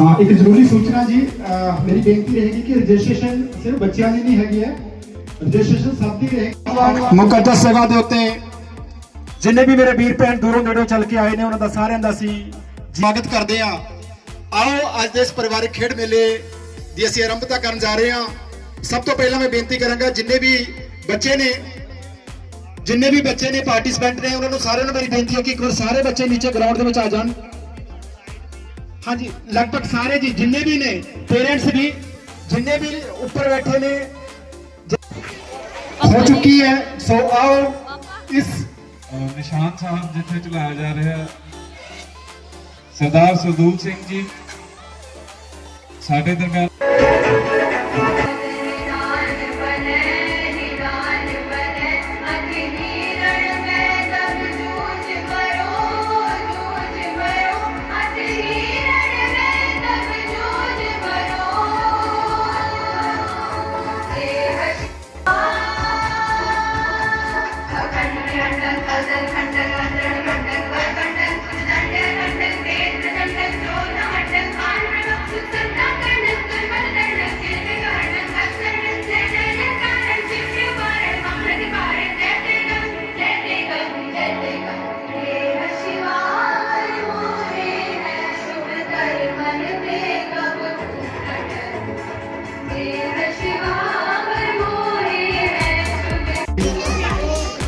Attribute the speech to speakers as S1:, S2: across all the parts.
S1: ਹਾਂ, ਇੱਕ ਜ਼ਰੂਰੀ ਸੂਚਨਾ ਜੀ ਮੇਰੀ ਬੇਨਤੀ ਰਹੇਗੀ ਕਿ ਰਜਿਸਟ੍ਰੇਸ਼ਨ ਸਿਰਫ ਬੱਚਿਆਂ ਦੀ ਨਹੀਂ ਹੈਗੀ ਹੈ, ਰਜਿਸਟ੍ਰੇਸ਼ਨ ਸਭ ਦੀ ਰਹੇਗੀ। ਮੁਕੱਦਸ ਸੇਵਾ ਦੇ ਉੱਤੇ ਜਿੰਨੇ ਵੀ ਮੇਰੇ ਵੀਰ ਭੈਣ ਦੂਰੋਂ ਨੇੜੋਂ ਚੱਲ ਕੇ ਆਏ ਨੇ, ਉਹਨਾਂ ਦਾ ਸਾਰਿਆਂ ਦਾ ਅਸੀਂ ਸਵਾਗਤ ਕਰਦੇ ਹਾਂ। ਆਓ, ਅੱਜ ਦੇ ਇਸ ਪਰਿਵਾਰਕ ਖੇਡ ਮੇਲੇ ਦੀ ਅਸੀਂ ਆਰੰਭਤਾ ਕਰਨ ਜਾ ਰਹੇ ਹਾਂ। ਸਭ ਤੋਂ ਪਹਿਲਾਂ ਮੈਂ ਬੇਨਤੀ ਕਰਾਂਗਾ, ਜਿੰਨੇ ਵੀ ਬੱਚੇ ਨੇ ਜਿੰਨੇ ਵੀ ਬੱਚੇ ਨੇ ਪਾਰਟਿਸਪੈਂਟ ਨੇ, ਉਹਨਾਂ ਨੂੰ ਸਾਰਿਆਂ ਨੂੰ ਮੇਰੀ ਬੇਨਤੀ ਹੈ ਕਿ ਇੱਕ ਵਾਰ ਸਾਰੇ ਬੱਚੇ ਨੀਚੇ ਗਰਾਊਂਡ ਦੇ ਵਿੱਚ ਆ ਜਾਣ। ਹਾਂਜੀ, ਲਗਭਗ ਸਾਰੇ ਜੀ, ਜਿੰਨੇ ਵੀ ਨੇ ਪੇਰੈਂਟਸ ਵੀ, ਜਿੰਨੇ ਵੀ ਉੱਪਰ ਬੈਠੇ ਨੇ ਹੋ ਚੁੱਕੀ ਹੈ। ਸੋ ਆਓ, ਇਸ
S2: ਨਿਸ਼ਾਨ ਸਾਹਿਬ ਜਿੱਥੇ ਚਲਾਇਆ ਜਾ ਰਿਹਾ ਸਰਦਾਰ ਸਰਦੂਲ ਸਿੰਘ ਜੀ, ਸਾਡੇ ਦਰਮਿਆਨ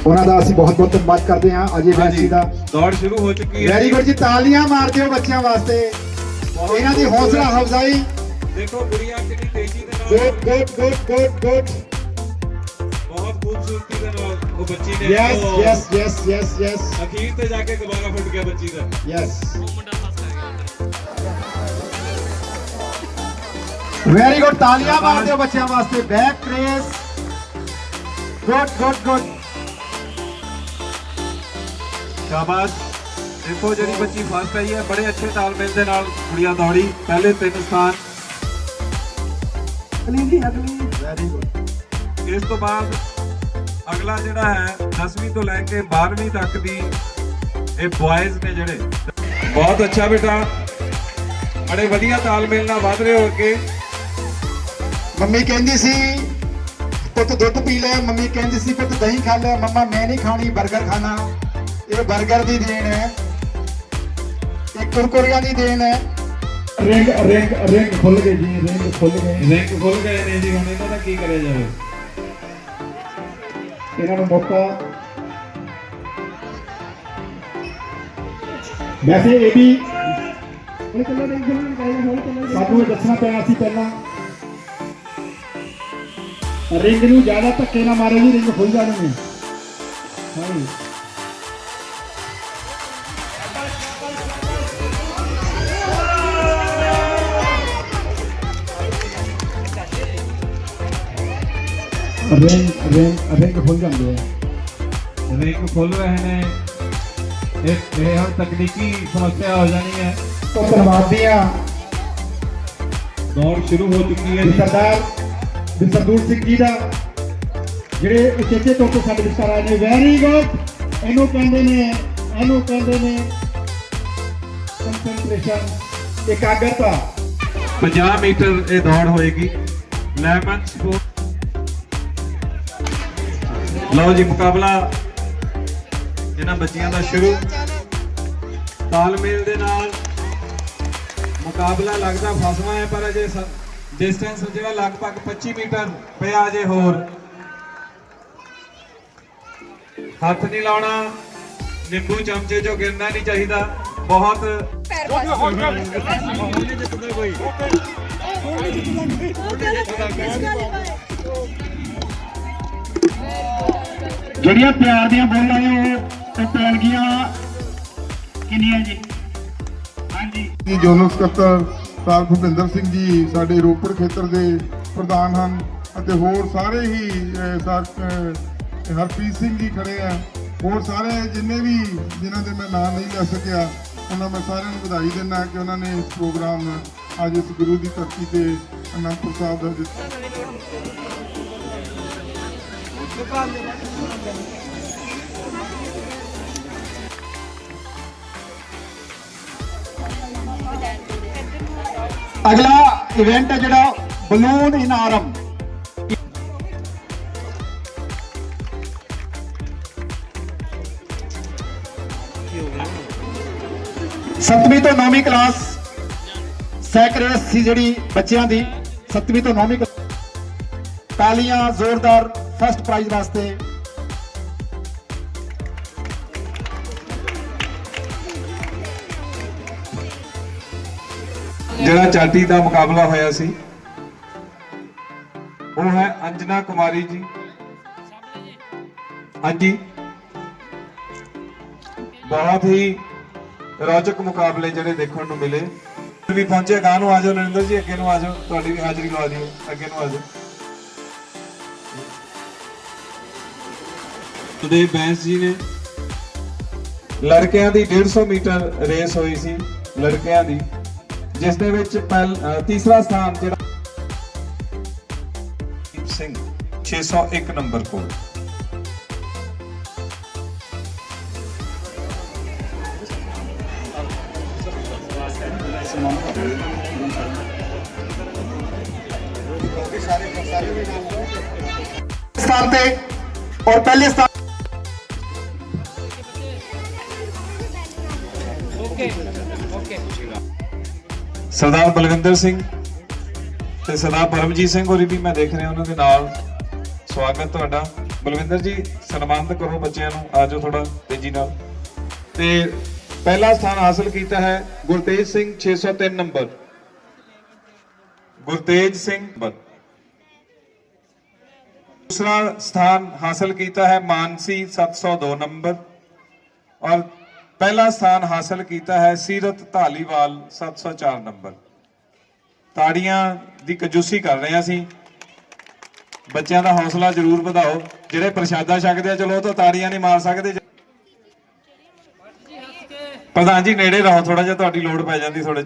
S1: ਉਹਨਾਂ ਦਾ ਅਸੀਂ ਬਹੁਤ ਬਹੁਤ ਧੰਨਵਾਦ ਕਰਦੇ ਹਾਂ। ਅਜੇ ਵੈਸੀ ਦਾ
S2: ਦੌੜ ਸ਼ੁਰੂ ਹੋ ਚੁੱਕੀ ਹੈ
S1: ਵੈਰੀ ਗੁੱਡ ਜੀ ਤਾਲੀਆਂ ਮਾਰਦੇ ਹੋ ਬੱਚਿਆਂ ਵਾਸਤੇ। ਇਹਨਾਂ ਦੀ ਹੌਸਲਾ ਅਫਜ਼ਾਈ।
S2: ਦੇਖੋ ਗੁੜੀਆ ਕਿੰਨੀ ਤੇਜ਼ੀ ਦੇ ਨਾਲ
S1: ਗੁੱਡ ਗੁੱਡ ਗੁੱਡ ਗੁੱਡ
S2: ਬਹੁਤ ਖੂਬਸੂਰਤੀ ਦੇ ਨਾਲ ਉਹ ਬੱਚੀ ਨੇ
S1: yes yes yes yes yes
S2: ਅਖੀਰ ਤੇ ਜਾ ਕੇ ਦੁਬਾਰਾ ਫੁੱਟ ਗਿਆ ਬੱਚੀ ਦਾ।
S1: ਯੈਸ ਵੈਰੀ ਗੁੱਡ ਤਾਲੀਆਂ ਮਾਰਦੇ ਹੋ ਬੱਚਿਆਂ ਵਾਸਤੇ। ਬੈਕ ਕ੍ਰੇਸ ਗੁੱਡ ਗੁੱਡ ਗੁੱਡ
S2: ਸ਼ਾਬਾਸ਼ ਦੇਖੋ ਜਿਹੜੀ ਬੱਚੀ ਫਸਟ ਆਈ ਹੈ ਬੜੇ ਅੱਛੇ ਤਾਲਮੇਲ ਦੇ ਨਾਲ ਗੁੜੀਆ ਦੌੜੀ ਪਹਿਲੇ ਤਿੰਨ ਸਥਾਨ।
S1: ਵੈਰੀ ਗੁੱਡ
S2: ਇਸ ਤੋਂ ਬਾਅਦ ਅਗਲਾ ਜਿਹੜਾ ਹੈ 10ਵੀਂ ਤੋਂ ਲੈ ਕੇ 12ਵੀਂ ਤੱਕ ਦੀ ਇਹ ਬॉयਜ਼ ਨੇ ਜਿਹੜੇ। ਬਹੁਤ ਅੱਛਾ ਬੇਟਾ। ਬੜੇ ਵਧੀਆ ਤਾਲਮੇਲ ਨਾਲ ਵਧ ਰਹੇ ਹੋ ਅੱਗੇ।
S1: ਮੰਮੀ ਕਹਿੰਦੀ ਸੀ ਪੁੱਤ ਦੁੱਧ ਪੀ ਲੈ। ਮੰਮੀ ਕਹਿੰਦੀ ਸੀ ਪੁੱਤ ਦਹੀਂ ਖਾ ਲੈ। ਮੰਮਾ ਮੈਂ ਨਹੀਂ ਖਾਣੀ 버ਗਰ ਖਾਣਾ। ਇਹ 버ਗਰ ਦੀ ਦੇਣ ਹੈ। ਇਹ ਕੁਰਕੁਰਿਆਂ ਦੀ ਦੇਣ ਹੈ। ਰਿੰਗ ਰਿੰਗ ਰਿੰਗ ਖੁੱਲ ਗਏ ਜੀ ਰਿੰਗ ਖੁੱਲ ਗਏ।
S2: ਲਿੰਕ ਖੁੱਲ ਗਏ ਨੇ ਜੀ ਹੁਣ ਇਹਨਾਂ ਦਾ ਕੀ ਕਰਿਆ ਜਾਵੇ?
S1: ਇਹਨਾਂ ਨੂੰ ਮੌਕਾ ਵੈਸੇ ਇਹ ਵੀ ਸਾਨੂੰ ਇਹ ਦੱਸਣਾ ਪੈਣਾ ਸੀ ਪਹਿਲਾਂ। ਰਿੰਗ ਨੂੰ ਜ਼ਿਆਦਾ ਧੱਕੇ ਨਾ ਮਾਰੋ ਜੀ ਰਿੰਗ ਖੁੱਲ ਜਾਣਗੇ। ਹਾਂਜੀ ਰਿੰਗ ਰਿੰਗ ਰਿੰਗ ਖੁੱਲ ਜਾਂਦੇ ਆ।
S2: ਲਿੰਕ ਖੁੱਲ ਰਹੇ ਨੇ। ਇਹ ਇਹ ਹੁਣ ਤਕਨੀਕੀ ਸਮੱਸਿਆ ਹੋ ਜਾਣੀ ਹੈ।
S1: ਤੋਂ ਧੰਨਵਾਦ ਦੀਆਂ
S2: ਦੌੜ ਸ਼ੁਰੂ ਹੋ ਚੁੱਕੀ ਹੈ
S1: ਸਰਦਾਰ ਬਿਸਰਦੂਰ ਸਿੰਘ ਜੀ ਦਾ ਜਿਹੜੇ ਉਚੇਚੇ ਤੌਰ ਤੇ ਸਾਡੇ ਵਿਚਕਾਰ ਆਏ ਨੇ ਵੈਰੀ ਗੁੱਡ ਇਹਨੂੰ ਕਹਿੰਦੇ ਨੇ ਇਹਨੂੰ ਕਹਿੰਦੇ ਨੇ ਕੰਸੈਂਟ੍ਰੇਸ਼ਨ ਇਕਾਗਰਤਾ।
S2: 50 ਮੀਟਰ ਇਹ ਦੌੜ ਹੋਏਗੀ। ਲੈਮਨ ਸਪੋਰਟ ਲਓ ਜੀ ਮੁਕਾਬਲਾ। ਇਹਨਾਂ ਬੱਚੀਆਂ ਦਾ ਸ਼ੁਰੂ। ਤਾਲਮੇਲ ਦੇ ਨਾਲ ਮੁਕਾਬਲਾ ਲੱਗਦਾ ਫਸਵਾ ਹੈ, ਪਰ ਅਜੇ ਡਿਸਟੈਂਸ ਜਿਹੜਾ ਲਗਭਗ 25 ਮੀਟਰ ਪਿਆ ਅਜੇ ਹੋਰ। ਹੱਥ ਨਹੀਂ ਲਾਉਣਾ। ਨਿੰਬੂ ਚਮਚੇ ਚੋਂ ਗਿਰਨਾ ਨਹੀਂ ਚਾਹੀਦਾ। ਬਹੁਤ
S1: ਜਿਹੜੀਆਂ ਪਿਆਰ ਦੀਆਂ ਬੋਲਾਂ ਨੇ ਉਹ ਪੈਣਗੀਆਂ ਕਿੰਨੀਆਂ ਜੀ? ਹਾਂਜੀ।
S3: ਜੀ ਜੋਨਲ ਸਕੱਤਰ ਸਰ ਭੁਪਿੰਦਰ ਸਿੰਘ ਜੀ ਸਾਡੇ ਰੋਪੜ ਖੇਤਰ ਦੇ ਪ੍ਰਧਾਨ ਹਨ ਅਤੇ ਹੋਰ ਸਾਰੇ ਹੀ ਸਰ ਹਰਪ੍ਰੀਤ ਸਿੰਘ ਜੀ ਖੜੇ ਆ। ਹੋਰ ਸਾਰੇ ਜਿੰਨੇ ਵੀ ਜਿਨ੍ਹਾਂ ਦੇ ਮੈਂ ਨਾਮ ਨਹੀਂ ਲੈ ਸਕਿਆ, ਉਹਨਾਂ ਮੈਂ ਸਾਰਿਆਂ ਨੂੰ ਵਧਾਈ ਦਿੰਦਾ ਕਿ ਉਹਨਾਂ ਨੇ ਇਸ ਪ੍ਰੋਗਰਾਮ ਅੱਜ ਇਸ ਗੁਰੂ ਦੀ ਧਰਤੀ ਤੇ ਅਨੰਦਪੁਰ ਸਾਹਿਬ ਦਾ ਦਿੱਤਾ ਅਗਲਾ
S1: ਇਵੈਂਟ ਹੈ ਜਿਹੜਾ ਬਲੂਨ ਇਨਾਰਮ ਸੱਤਵੀਂ ਤੋਂ 9ਵੀਂ ਕਲਾਸ ਸੈਕਰੇਸ ਸੀ ਜਿਹੜੀ ਬੱਚਿਆਂ ਦੀ ਸੱਤਵੀਂ ਤੋਂ 9ਵੀਂ ਤਾਲੀਆਂ ਜ਼ੋਰਦਾਰ ਫਸਟ ਪ੍ਰਾਈਜ਼ ਵਾਸਤੇ।
S2: ਜਿਹੜਾ ਚਾਟੀ ਦਾ ਮੁਕਾਬਲਾ ਹੋਇਆ ਸੀ, ਉਹ ਹੈ ਅੰਜਨਾ ਕੁਮਾਰੀ ਜੀ। ਹਾਂਜੀ। ਬਹੁਤ ਹੀ ਰੌਚਕ ਮੁਕਾਬਲੇ ਜਿਹੜੇ ਦੇਖਣ ਨੂੰ ਮਿਲੇ। ਵੀ ਪਹੁੰਚੇ ਗਾਂ ਨੂੰ ਆਜੋ ਨਰਿੰਦਰ ਜੀ, ਅੱਗੇ ਨੂੰ ਆਜੋ ਤੁਹਾਡੀ ਵੀ ਹਾਜ਼ਰੀ ਲਵਾ ਦਿਓ, ਅੱਗੇ ਨੂੰ ਆਜੋ ਸੁਦੇਵ ਬੈਂਸ ਜੀ ਨੇ ਲੜਕਿਆਂ ਦੀ 150 ਮੀਟਰ ਰੇਸ ਹੋਈ ਸੀ, ਲੜਕਿਆਂ ਦੀ, ਜਿਸ ਦੇ ਵਿੱਚ ਪਹਿਲ ਤੀਸਰਾ ਸਥਾਨ ਜਿਹੜਾ ਸਿੰਘ 601 ਨੰਬਰ ਕੋਲ।
S1: ਸਥਾਨ ਤੇ ਔਰ ਪਹਿਲੇ ਸਥਾਨ
S2: ਸਰਦਾਰ ਬਲਵਿੰਦਰ ਸਿੰਘ ਤੇ ਸਰਦਾਰ ਪਰਮਜੀਤ ਸਿੰਘ ਹੋਰੀ ਵੀ ਮੈਂ ਦੇਖ ਰਿਹਾ ਉਹਨਾਂ ਦੇ ਨਾਲ। ਸਵਾਗਤ ਤੁਹਾਡਾ। ਬਲਵਿੰਦਰ ਜੀ, ਸਨਮਾਨਿਤ ਕਰੋ ਬੱਚਿਆਂ ਨੂੰ। ਆਜੋ ਥੋੜਾ ਤੇਜ਼ੀ ਨਾਲ। ਤੇ ਪਹਿਲਾ ਸਥਾਨ ਹਾਸਲ ਕੀਤਾ ਹੈ ਗੁਰਤੇਜ ਸਿੰਘ 603 ਨੰਬਰ। ਗੁਰਤੇਜ ਸਿੰਘ ਨੰਬਰ। ਦੂਸਰਾ ਸਥਾਨ ਹਾਸਲ ਕੀਤਾ ਹੈ ਮਾਨਸੀ 702 ਨੰਬਰ। ਔਰ ਪਹਿਲਾ ਸਥਾਨ ਹਾਸਲ ਕੀਤਾ ਹੈ ਸੀਰਤ ਢਾਲੀਵਾਲ 704 ਨੰਬਰ। ਤਾੜੀਆਂ ਦੀ ਕੰਜੂਸੀ ਕਰ ਰਹੇ ਹਾਂ ਅਸੀਂ। ਬੱਚਿਆਂ ਦਾ ਹੌਸਲਾ ਜ਼ਰੂਰ ਵਧਾਓ। ਜਿਹੜੇ ਪ੍ਰਸ਼ਾਦਾ ਛਕਦੇ ਆ ਚਲੋ ਉਹ ਤਾਂ ਤਾੜੀਆਂ ਨਹੀਂ ਮਾਰ ਸਕਦੇ। ਪ੍ਰਧਾਨ ਜੀ ਨੇੜੇ ਰਹੋ ਥੋੜਾ ਜਿਹਾ ਤੁਹਾਡੀ ਲੋੜ ਪੈ ਜਾਂਦੀ ਥੋੜੇ